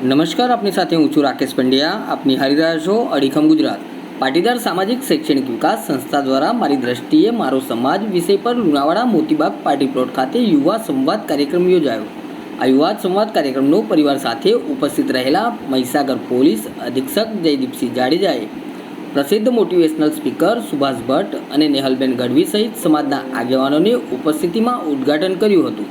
નમસ્કાર, આપની સાથે હું છું રાકેશ પંડ્યા. આપની નિહાળી છો અડીખમ ગુજરાત. પાટીદાર સામાજિક, શૈક્ષણિક વિકાસ સંસ્થા દ્વારા મારી દ્રષ્ટિએ મારો સમાજ વિષય પર લુણાવાડા મોતીબાગ પાર્ટી પ્લોટ ખાતે યુવા સંવાદ કાર્યક્રમ યોજાયો. આ યુવા સંવાદ કાર્યક્રમનો પરિવાર સાથે ઉપસ્થિત રહેલા મહીસાગર પોલીસ અધિક્ષક જયદીપસિંહ જાડેજાએ, પ્રસિદ્ધ મોટિવેશનલ સ્પીકર સુભાષ ભટ્ટ અને નેહલબેન ગઢવી સહિત સમાજના આગેવાનોની ઉપસ્થિતિમાં ઉદ્ઘાટન કર્યું હતું.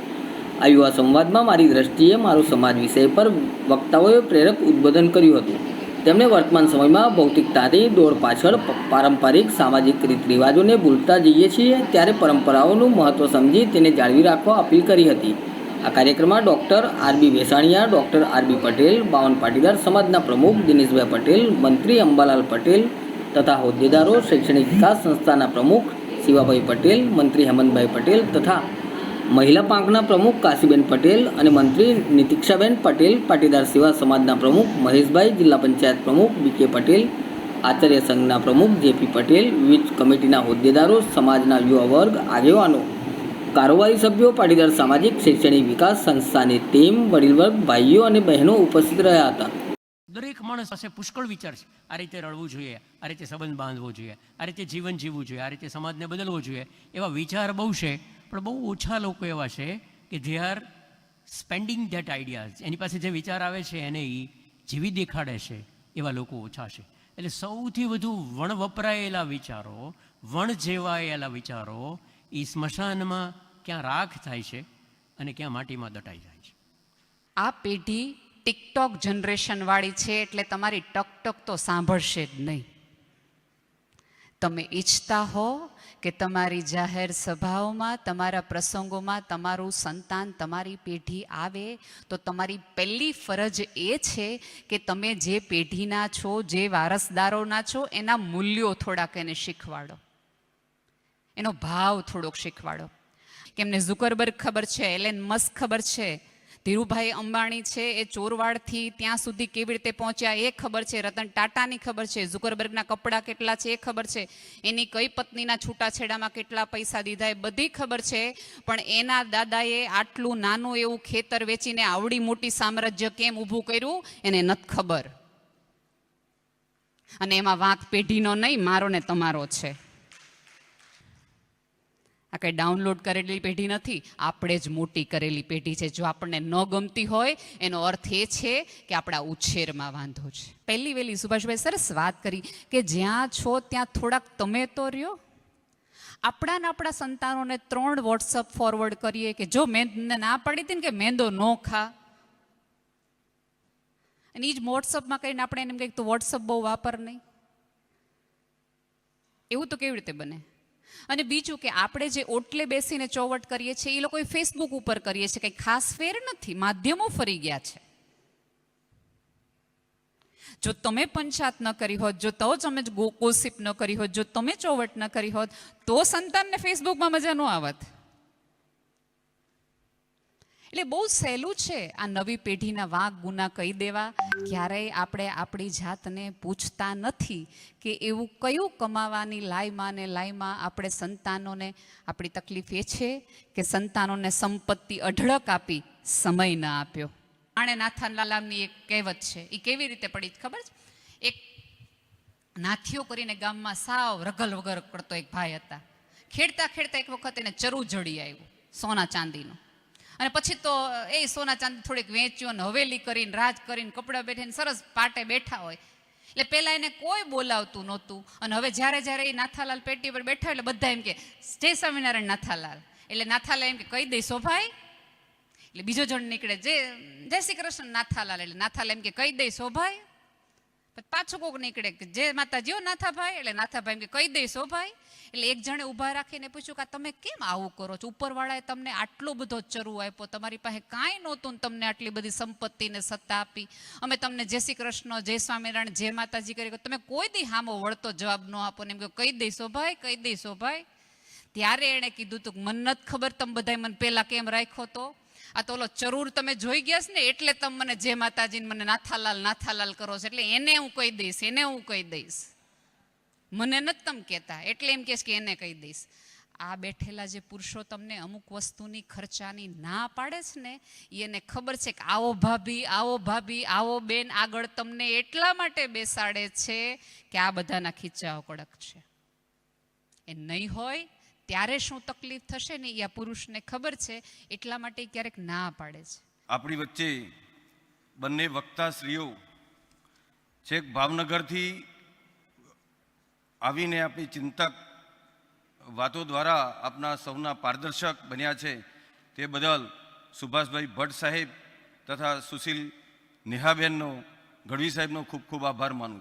આ યુવા સંવાદમાં મારી દ્રષ્ટિએ મારો સમાજ વિષય પર વક્તાઓએ પ્રેરક ઉદ્બોધન કર્યું હતું. તેમણે વર્તમાન સમયમાં ભૌતિકતાની દોડ પાછળ પારંપરિક સામાજિક રીત રિવાજોને ભૂલતા જઈએ છીએ ત્યારે પરંપરાઓનું મહત્ત્વ સમજી તેને જાળવી રાખવા અપીલ કરી હતી. આ કાર્યક્રમમાં doctor R B Vesaniya doctor R B Patel, બાવન પાટીદાર સમાજના પ્રમુખ દિનેશભાઈ પટેલ, મંત્રી અંબાલાલ પટેલ તથા હોદ્દેદારો, શૈક્ષણિક વિકાસ સંસ્થાના પ્રમુખ શિવાભાઈ પટેલ, મંત્રી હેમંતભાઈ પટેલ તથા મહિલા પાંખના પ્રમુખ કાશીબેન પટેલ અને મંત્રી નિતિક્ષાબેન પટેલ, પાટીદાર સેવા સમાજના પ્રમુખ મહેશભાઈ, જિલ્લા પંચાયત પ્રમુખ બીકે પટેલ, આચાર્ય સંઘના પ્રમુખ જેપી પટેલ, વિવિધ કમિટીના હોદ્દેદારો, સમાજના યુવા વર્ગ, આગેવાનો, કારોબારી સભ્યો, પાટીદાર સામાજિક, શૈક્ષણિક વિકાસ સંસ્થાની ટીમ, વડીલ વર્ગ, ભાઈઓ અને બહેનો ઉપસ્થિત રહ્યા હતા. દરેક માણસ પાસે પુષ્કળ વિચાર છે. આ રીતે રળવું જોઈએ, આ રીતે સંબંધ બાંધવો જોઈએ, આ રીતે જીવન જીવવું જોઈએ, આ રીતે સમાજને બદલવો જોઈએ, એવા વિચાર બહુ છે. પણ બહુ ઓછા લોકો એવા છે કે જે આર સ્પેન્ડિંગ ધેટ આઈડિયાઝ એની પાસે જે વિચાર આવે છે એને એ જીવી દેખાડે છે એવા લોકો ઓછા છે. એટલે સૌથી વધુ વણ વપરાયેલા વિચારો, વણ જેવાયેલા વિચારો એ સ્મશાનમાં ક્યાં રાખ થાય છે અને ક્યાં માટીમાં દટાઈ જાય છે. આ પેઢી ટિકટોક જનરેશનવાળી છે એટલે તમારી ટકટક તો સાંભળશે જ નહીં. તમે ઈચ્છતા હો કે તમારી જાહેર સભાઓમાં, તમારા પ્રસંગોમાં તમારું સંતાન, તમારી પેઢી આવે, તો તમારી પહેલી ફરજ એ છે કે તમે જે પેઢીના છો, જે વારસદારોના છો, એના મૂલ્યો થોડાક એને શીખવાડો. એનો ભાવ થોડોક શીખવાડો. કેમને ઝુકરબર્ગ ખબર છે, એલેન મસ્ક ખબર છે ધીરુભાઈ અંબાણી છે, એ ચોરવાડથી ત્યાં સુધી કેવી રીતે પહોંચ્યા એ ખબર છે. રતન ટાટાની ખબર છે. ઝુકરબર્ગના કપડાં કેટલા છે એ ખબર છે. એની કઈ પત્નીના છૂટાછેડામાં કેટલા પૈસા દીધા એ બધી ખબર છે. પણ એના દાદાએ આટલું નાનું એવું ખેતર વેચીને આવડી મોટી સામ્રાજ્ય કેમ ઊભું કર્યું? એને નથી ખબર. અને એમાં વાંક પેઢીનો નહીં, મારો ને તમારો છે. આ કંઈ ડાઉનલોડ કરેલી પેઢી નથી, આપણે જ મોટી કરેલી પેઢી છે. જો આપણને ન ગમતી હોય, એનો અર્થ એ છે કે આપણા ઉછેરમાં વાંધો છે. પહેલી વહેલી સુભાષભાઈ, સરસ વાત કરી કે જ્યાં છો ત્યાં થોડાક તમે તો રહ્યો. આપણા ને આપણા સંતાનોને ત્રણ વોટ્સઅપ ફોરવર્ડ કરીએ કે જો મેં ના પાડી હતી ને કે મેંદો ન ખા. અને એ જ વોટ્સઅપમાં કહીને આપણે એમ કહીએ તો વોટ્સઅપ બહુ વાપર નહીં. એવું તો કેવી રીતે બને? અને બીજું કે આપણે જે ઓટલે બેસીને ચોવટ કરીએ છીએ, એ લોકો ફેસબુક ઉપર કરીએ છીએ. કંઈ ખાસ ફેર નથી. માધ્યમો ફરી ગયા છે. જો તમે પંચાત ન કરી હોત, જો તો જ અમે ગોસિપ ન કરી હોત, જો તમે ચોવટ ન કરી હોત, તો સંતાનને ફેસબુકમાં મજા ન આવત. એટલે બહુ સહેલું છે આ નવી પેઢીના વાંક ગુના કહી દેવા. ક્યારેય આપણે આપણી જાતને પૂછતા નથી કે એવું કયું કમાવાની લાયમાં ને લાયમાં આપણે સંતાનોને આપણી તકલીફ એ છે કે સંતાનોને સંપત્તિ અઢળક આપી સમય ન આપ્યો. આણે નાથાલાલની એક કહેવત છે. એ કેવી રીતે પડી ખબર છે? એક નાથીઓ કરીને ગામમાં સાવ રગલ વગર કરતો એક ભાઈ હતા. ખેડતા ખેડતા એક વખત એને ચરુ જડી આવ્યું, સોના ચાંદીનું. અને પછી તો એ સોના ચાંદી થોડીક વેચ્યો અને હવેલી કરીને, રાજ કરીને, કપડાં બેઠીને સરસ પાટે બેઠા હોય. એટલે પહેલાં એને કોઈ બોલાવતું નહોતું. અને હવે જ્યારે જ્યારે એ નાથાલાલ પેટી પર બેઠા એટલે બધા એમ કે, જય સ્વામિનારાયણ નાથાલાલ. એટલે નાથાલાલ એમ કે, કહી દઈશો ભાઈ. એટલે બીજો જણ નીકળે જે જય શ્રી કૃષ્ણ નાથાલાલ. એટલે નાથાલાલ એમ કે, કહી દઈશો ભાઈ. પછી કોક નીકળે કે જે માતાજી હો નાથાભાઈ એટલે નાથાભાઈ કે કહી દઈશો ભાઈ. એટલે એક જણે ઊભા રાખીને પૂછ્યું કે તમે કેમ આવું કરો છો? ઉપરવાળાએ તમને આટલો બધો ચરુ આપ્યો, તમારી પાસે કાંઈ નહોતું તમને આટલી બધી સંપત્તિ ને સત્તા આપી. અમે તમને જય શ્રી કૃષ્ણ, જય સ્વામિનારાયણ, જય માતાજી કરી તમે કોઈ દી હામો વળતો જવાબ ન આપો ને એમ કે કહી દઈશો ભાઈ, કહી દઈશો ભાઈ. ત્યારે એણે કીધું તું મને નથી ખબર, તમે બધાય મને પહેલાં કેમ રાખ્યો તો? આ તો ઓલો ચરૂર તમે જોઈ ગયા છે ને, એટલે તમે મને જે માતાજીને મને નાથાલાલ નાથાલાલ કરો છો. એટલે એને હું કહી દઈશ, એને હું કહી દઈશ. મને નથી તમે કહેતા, એટલે એમ કહેશ કે એને કહી દઈશ. આ બેઠેલા જે પુરુષો તમને અમુક વસ્તુની ખર્ચાની ના પાડે છે ને, એને ખબર છે કે આવો ભાભી આવો ભાભી, આવો બેન આગળ તમને એટલા માટે બેસાડે છે કે આ બધાના ખીચાઓ કડક છે. એ નહીં હોય ત્યારે શું તકલીફ થશે ને એ આ પુરુષને ખબર છે, એટલા માટે ક્યારેક ના પાડે છે. આપણી વચ્ચે બંને વક્તા સ્ત્રીઓ છેક ભાવનગરથી આવીને આપણી ચિંતક વાતો દ્વારા આપના સૌના પારદર્શક બન્યા છે તે બદલ સુભાષભાઈ ભટ્ટ સાહેબ તથા સુશીલ નેહાબેનનો, ગઢવી સાહેબનો ખૂબ ખૂબ આભાર માનું છું.